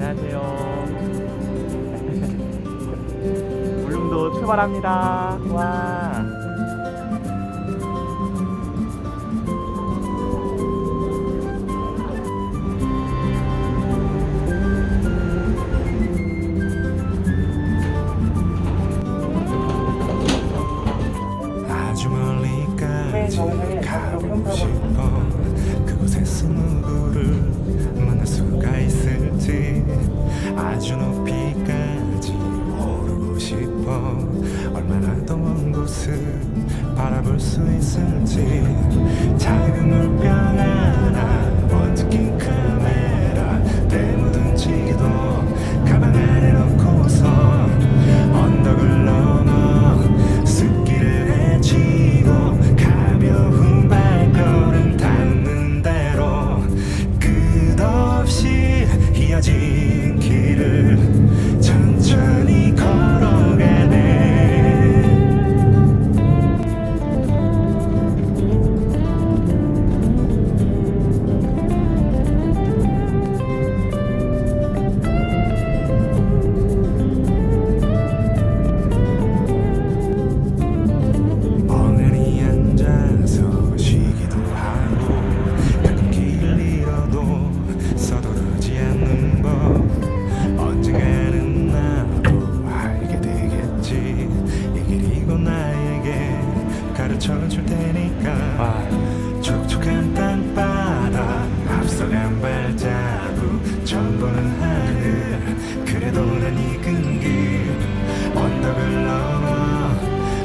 안녕하세요. 울릉도 출발합니다. 와. 아주 멀리까지 가고 싶어 바라볼 수 있을지. 작은 물병 하나 원투킨 카메라 때 묻은 지도 가방 안에 넣고서 언덕을 넘어 숲길을 헤치고 가벼운 발걸음 닿는 대로 끝없이 이어진 길을 쳐줄 테니까 와. 촉촉한 땅바닥 앞서간 발자국 처음 보는 하늘 그래도 난 익은 길 언덕을 넘어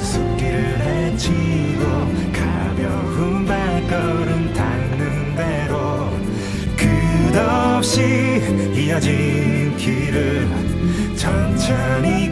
숲길을 헤치고 가벼운 발걸음 닿는 대로 끝없이 이어진 길을 천천히